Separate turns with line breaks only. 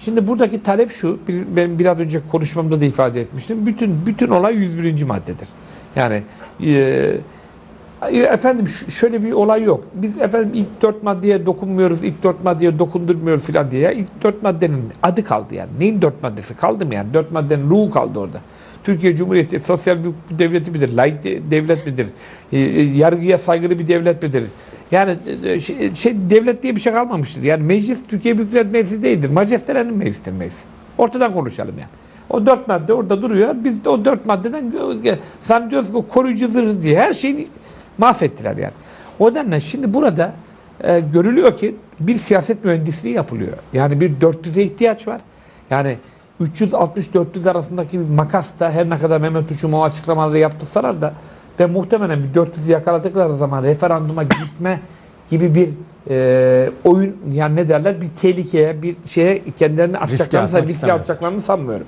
Şimdi buradaki talep şu, ben biraz önce konuşmamda da ifade etmiştim. Bütün bütün olay 101. maddedir. Yani e, efendim ş- şöyle bir olay yok. Biz efendim ilk dört maddeye dokunmuyoruz, ilk dört maddeye dokundurmuyoruz filan diye. İlk dört maddenin adı kaldı yani. Neyin dört maddesi kaldı mı yani? Dört maddenin ruhu kaldı orada. Türkiye Cumhuriyeti sosyal bir devleti midir? De- devlet midir? E, e, yargıya saygılı bir devlet midir? Yani e, şey, şey, devlet diye bir şey kalmamıştır. Yani meclis Türkiye Büyük Millet Meclisi değildir. Majestelerinin meclisidir meclis. Ortadan konuşalım yani. O dört madde orada duruyor. Biz de o dört maddeden e, zannediyoruz ki koruyucu zırhı diye her şeyi mahvettiler yani. O nedenle şimdi burada e, görülüyor ki bir siyaset mühendisliği yapılıyor. Yani bir 400'e ihtiyaç var. Yani 360-400 arasındaki bir makas da her ne kadar Mehmet Uçum o açıklamaları yaptırsalar da ve muhtemelen bir 400'ü yakaladıkları zaman referanduma gitme gibi bir e, oyun yani ne derler bir tehlikeye bir şeye kendilerini atacaklarını riske atacaklarını sanmıyorum.